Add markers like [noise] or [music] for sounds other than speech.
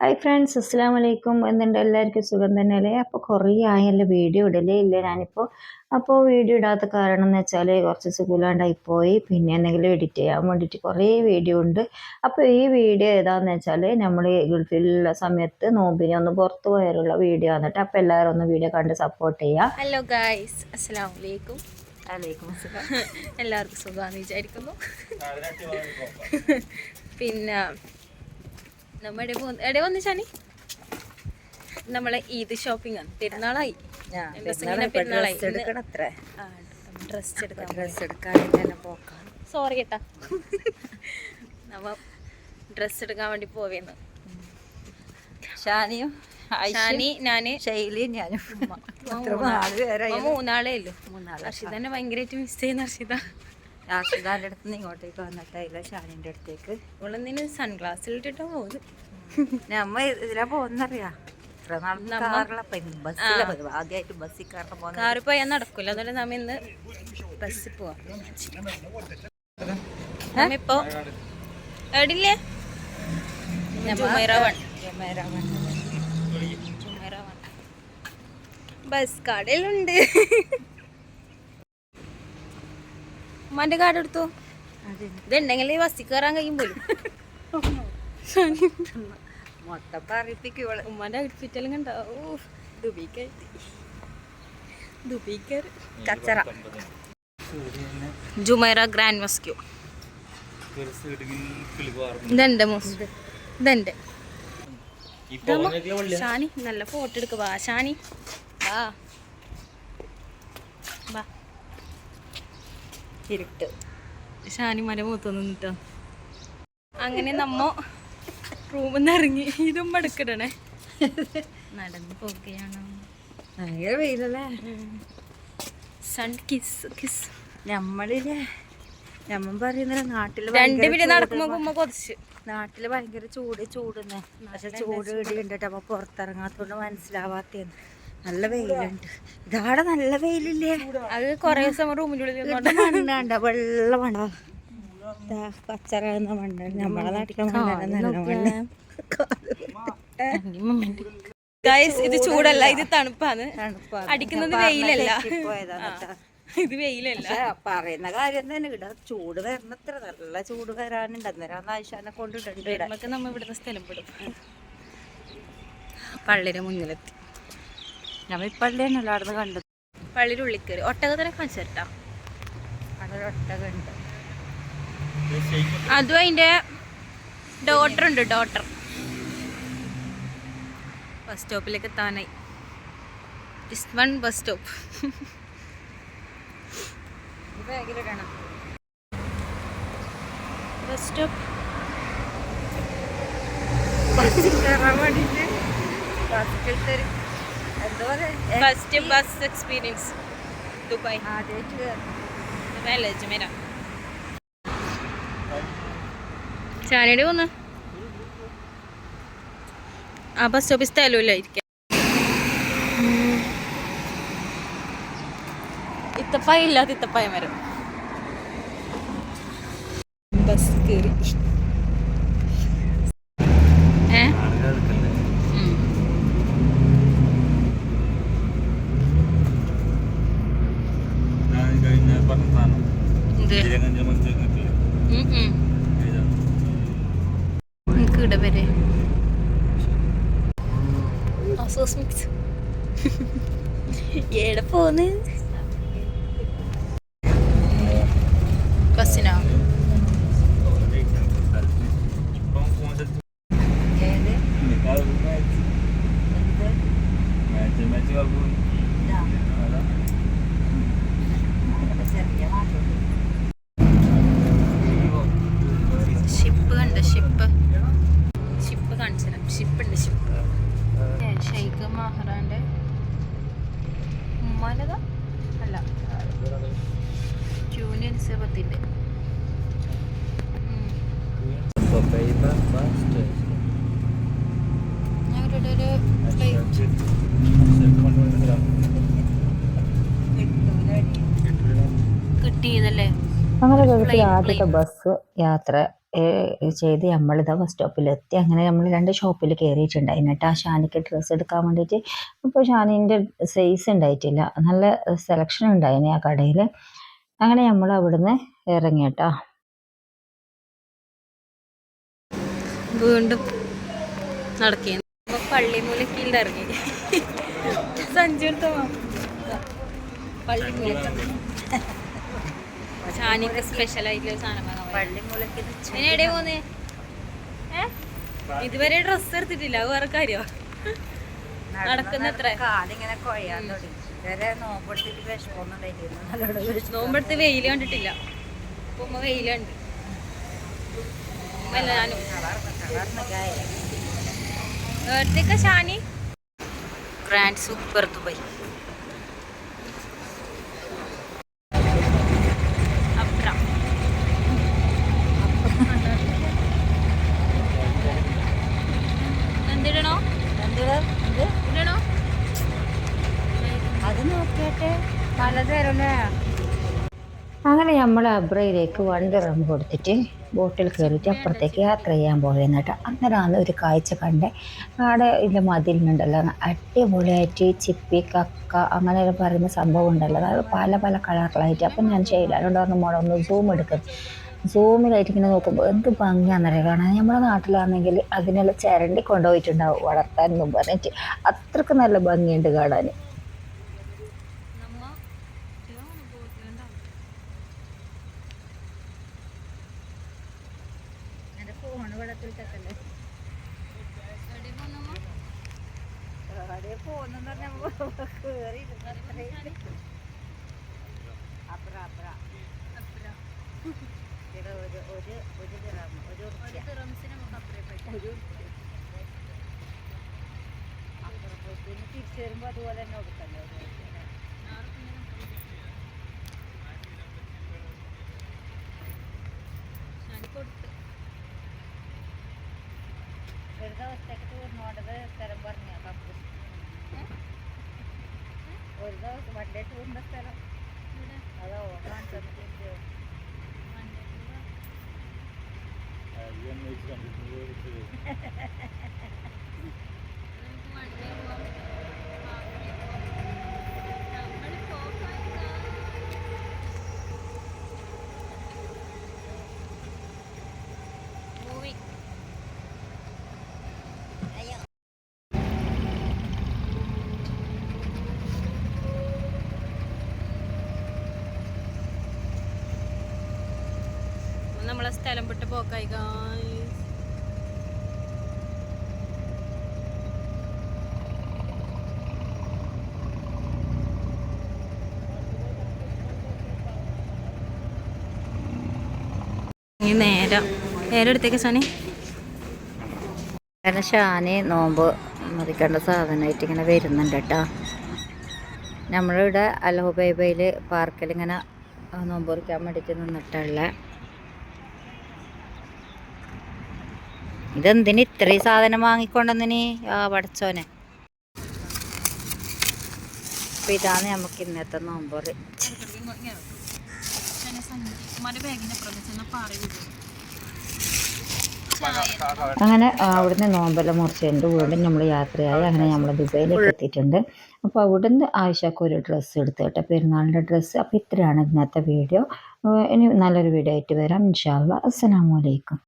Hi friends അസ്സാം വലൈക്കും എന്തുണ്ട്? എല്ലാവർക്കും സുഖം തന്നെയല്ലേ? അപ്പോൾ കുറേ ആയല്ലോ വീഡിയോ ഇടലേ ഇല്ല ഞാനിപ്പോൾ അപ്പോൾ വീഡിയോ ഇടാത്ത കാരണം എന്ന് വെച്ചാൽ കുറച്ച് സുഖമില്ലാണ്ടായി പോയി. പിന്നെ എന്തെങ്കിലും എഡിറ്റ് ചെയ്യാൻ വേണ്ടിയിട്ട് കുറേ വീഡിയോ ഉണ്ട്. അപ്പോൾ ഈ വീഡിയോ ഏതാണെന്ന് വെച്ചാൽ നമ്മൾ ഗൾഫിലുള്ള സമയത്ത് നോമ്പിനെ ഒന്ന് പുറത്ത് പോയാലുള്ള വീഡിയോ വന്നിട്ട് അപ്പോൾ എല്ലാവരും ഒന്ന് വീഡിയോ കണ്ട് സപ്പോർട്ട് ചെയ്യാം. ഹലോ ഗായ്സ് അസ്സാം വലൈക്കും വലൈക്കും [laughs] എല്ലാവർക്കും സുഖമാണെന്ന് വിചാരിക്കുന്നു. [laughs] പിന്നെ നമ്മ എവിടെ പോകുന്നു എവിടെ വന്നു ചാനി നമ്മളെ ഈദ് ഷോപ്പിംഗ് ആണ്. പെരുന്നാളായി. പെരുന്നാളായി. ഡ്രസ് എടുക്കാൻ പോക്കാം. സോറി കേട്ടാ നമ്മ ഡ്രസ് എടുക്കാൻ വേണ്ടി പോവേന്ന്. ഷാനിയും ഷാനി ഞാൻ ശൈലി ഞാനും. മൂന്നാളേ ഉള്ളൂ. മൂന്നാൾ. അർഷിതന്നെ ഭയങ്കരമായിട്ട് മിസ് ചെയ്യുന്ന അർഷിത രാഷിദാന്റെ അടുത്ത് നിന്ന് ഇങ്ങോട്ടേക്ക് വന്നിട്ടില്ല ഷാനിന്റെ അടുത്തേക്ക്. ഇവളെന്തിന് സൺഗ്ലാസ്സിൽ ഇട്ടിട്ടാ പോകുന്നത് നമ്മ ഇതിലാ പോകുന്നറിയാ ഇത്ര കാറില ബസ്സിലാ ആദ്യമായിട്ട് ബസ്സിൽ കയറാൻ പോകുന്ന കാറി പോയാൽ നടക്കൂല. അതുപോലെ നമ്മ ഇന്ന് ബസ്സിൽ പോവാം. നമ്മിപ്പോ എവിടില്ലേ? ബസ് കാർഡിലുണ്ട് ഉമ്മാന്റെ കാർഡ് എടുത്തു? ഇതുണ്ടെങ്കിൽ ബസ്സിൽ കയറാൻ കഴിയും പോലും. മൊത്തം പറയിപ്പിക്കുവൾ ഉമ്മാന്റെ ഔട്ട്ഫിറ്റെല്ലാം കണ്ട? ദുബിക്കായി ദുബിക്കർ കച്ചറ. Jumeirah grand mosque. ഇതെന്റെ മോസ്. ഇതെന്റെ. ഷാനി നല്ല ഫോട്ടോ എടുക്ക വാ ഷാനി. വാ. ഇരുട്ട്. ഷാനി മല മൂത്ത് നിന്നിട്ടോ? അങ്ങനെ നമ്മ റൂമിൽ നിന്ന് ഇറങ്ങി. ഇതും മടുക്കിടണേ. നടന്നു പോകുകയാണ് ഭയങ്കര വെയിലല്ലേ? സൺ കിസ് കിസ് നമ്മളില്ലേ നമ്മ പറയുന്നില്ല നാട്ടിൽ രണ്ട് ഭയങ്കര മിനിറ്റ് ചൂട് നടക്കുമ്പോ ഉമ്മ കൊതിച്ച്. നാട്ടിൽ ഭയങ്കര ചൂട് ചൂടുന്നേ. പക്ഷെ ചൂട് ഇടിയുണ്ട് അപ്പൊ പുറത്തിറങ്ങാത്തോണ്ട് മനസ്സിലാവാത്തേന്ന്. നല്ല വെയിലുണ്ട്. ഇതാടെ നല്ല വെയിലില്ലേ? അത് കൊറേ ദിവസം റൂമിനുള്ളിൽ മണ്ണാണ്ട വെള്ള മണ്ണ. പച്ചറയുന്ന മണ്ണ. നമ്മളെ നാട്ടിലെ മണ്ണല്ല നല്ല മണ്ണ്. ഗൈസ് ഇത് ചൂടല്ല ഇത് തണുപ്പാണ്. അടിക്കുന്നത് വെയിലല്ല. ഇത് വെയിലല്ല. പറയുന്ന കാര്യം തന്നെ ഇവിടെ ചൂട് വരണത്ര നല്ല ചൂട് വരാനുണ്ട്. അന്നേരം ആയിഷാനെ കൊണ്ടിട്ടുണ്ട് നമ്മൾ നമ്മ ഇവിടുന്ന് സ്ഥലം വിടും. പള്ളിയുടെ മുന്നിലെത്തി. നമ്മ ഇപ്പള്ളിയാണല്ലോ അവിടെ കണ്ടത് പള്ളിയുടെ ഉള്ളിൽ കയറി. ഒട്ടകത്തിനെ കാണിച്ചിട്ടാ അവിടെ ഒട്ടകുണ്ട് അതും അതിന്റെ ഡോട്ടർ ഉണ്ട് ഡോട്ടർ ബസ് സ്റ്റോപ്പിലേക്ക് എത്താനായി. ഇസ് വൺ ബസ് സ്റ്റോപ്പ് ബാഗിലിടണം ബസ് സ്റ്റോപ്പ് ബസ്സിൽ കയറാൻ വേണ്ടിയിട്ട് എന്താ പറയാ ഫസ്റ്റ് ബസ് എക്സ്പീരിയൻസ് ദുബായ് ദുബായല്ലേ ജുമേര ചാനടി പോന്ന് ആ ബസ് സ്റ്റോപ്പിൽ സ്ഥലമില്ല ഇരിക്കാൻ ഇത്തപ്പായ ഇല്ലാത്ത ഇത്തപ്പായ മരം. ബസ് കയറി എനിക്ക് ഇവിടെ വരെ. മിക്സ് എവിടെ പോന്ന് ബസ്സിനാ ഏത് ചെറിയ മാറ്റം ഷിപ്പ് കണ്ട ഷിപ്പ് ഷിപ്പ് തരാം ഷിപ്പ്. ഷെയ്ഖ് മഹറാന്റെ ഉമ്മാനത അല്ല. ക്യൂനിയൻ ഇവിടെ ഒരു കിട്ടിയതല്ലേ? അങ്ങനെ ആദ്യത്തെ ബസ് യാത്ര. ചെയ്ത് നമ്മളിതാ ബസ് സ്റ്റോപ്പിലെത്തി അങ്ങനെ നമ്മൾ രണ്ട് ഷോപ്പിൽ കയറിയിട്ടുണ്ട് എന്നിട്ട് ആ ഷാനിക്ക് ഡ്രസ്സ് എടുക്കാൻ വേണ്ടിയിട്ട് അപ്പോൾ ഷാനിന്റെ സൈസ് ഉണ്ടായിട്ടില്ല നല്ല സെലക്ഷൻ ഉണ്ടായിന് ആ കടയിൽ അങ്ങനെ നമ്മൾ അവിടുന്ന് ഇറങ്ങി കേട്ടോ വീണ്ടും നടക്കുകയാണ് അപ്പൊ പള്ളിമൂലക്കീഴിൽ ഇറങ്ങി സഞ്ചൂർത്തോ പള്ളിമൂലക്ക. ഷാനിക്ക് സ്പെഷ്യൽ ആയിട്ടുള്ള സാധനം എവിടെ പോന്നേ? ഇതുവരെ ഡ്രസ് എടുത്തിട്ടില്ല അത് വേറെ കാര്യോ കാലിങ്ങനെ കുഴയാൻ തുടങ്ങി. ഇതുവരെ നോമ്പെടുത്തിട്ട് വിഷമൊന്നും ഉണ്ടായിട്ടില്ല നല്ലോണം നോമ്പെടുത്ത് വെയിൽ കണ്ടിട്ടില്ല. ഉമ്മ ഏടത്തേക്ക ഷാനി ഗ്രാൻഡ് സൂപ്പർ ദുബായ്. നമ്മൾ അബ്രയിലേക്ക് വണ്ടി റം കൊടുത്തിട്ട് ബോട്ടിൽ കയറിയിട്ട് അപ്പുറത്തേക്ക് യാത്ര ചെയ്യാൻ പോയെന്ന് കേട്ടോ. അന്നേരമാണ് ഒരു കാഴ്ച കണ്ടേ. അവിടെ ഇതിന്റെ മതിലിനുണ്ടല്ലോ അടിപൊളിയായിട്ട് ചിപ്പി കക്ക അങ്ങനെ പറയുന്ന സംഭവം ഉണ്ടല്ലോ. അത് പല പല കളറിലായിട്ട്. അപ്പം ഞാൻ ചെയ്യില്ലാണ്ട് പറഞ്ഞു മോളെ ഒന്ന് സൂം എടുക്കും. സൂമിലായിട്ട് ഇങ്ങനെ നോക്കുമ്പോൾ എന്ത് ഭംഗിയാണെന്നറിയാം? കാണാൻ നമ്മുടെ നാട്ടിലാണെങ്കിൽ അതിനെല്ലാം ചിരണ്ടി കൊണ്ടുപോയിട്ടുണ്ടാവും വളർത്താൻ എന്നും പറഞ്ഞിട്ട്. അത്രയ്ക്ക് നല്ല ഭംഗിയുണ്ട് കാണാൻ നമ്മ ഫോൺ ഇവിടെ ഒരു ഒരു തിരിച്ചു വരുമ്പോൾ അതുപോലെ തന്നെ ദിവസത്തേക്ക് ടൂറിനോടത് സ്ഥലം പറഞ്ഞ കപ്പൂസ് ഒരു ദിവസം വൺ ഡേ ടൂറിന്റെ സ്ഥലം അതോ കാണിച്ചു മൂവി നമ്മളെ സ്ഥലം വിട്ട് പോക്കായി നേരം. നേരം എടുത്തേക്ക് സോനി. കാരണം ഷാന് നോമ്പ് മതിക്കേണ്ട സാധനമായിട്ട് ഇങ്ങനെ വരുന്നുണ്ട് കേട്ടോ. നമ്മളിവിടെ അലോബൈബയിൽ പാർക്കിൽ ഇങ്ങനെ ആ, നോമ്പ് കുറിക്കാൻ വേണ്ടിയിട്ട് നിന്നിട്ടുള്ള ഇതെന്തിന് ഇത്രയും സാധനം വാങ്ങിക്കൊണ്ടെന്നിന് ആ പഠിച്ചോനെ അപ്പം ഇതാണ് നമുക്ക് ഇന്നത്തെ നോമ്പ്. അങ്ങനെ അവിടുന്ന് നോമ്പെല്ലാം മുറിച്ചതിന്റെ വീണ്ടും നമ്മൾ യാത്രയായി. അങ്ങനെ നമ്മൾ ദുബൈയിലേക്ക് എത്തിയിട്ടുണ്ട്. അപ്പോൾ അവിടുന്ന് ആവശ്യമൊക്കെ ഒരു ഡ്രസ്സ് എടുത്തു കേട്ടോ. പെരുന്നാളിന്റെ ഡ്രസ്സ് അപ്പോൾ ഇത്രയാണ് ഇന്നത്തെ വീഡിയോ ഇനി നല്ലൊരു വീഡിയോ ആയിട്ട് വരാം. ഇൻഷാല്ല അസ്സലാമു അലൈക്കും.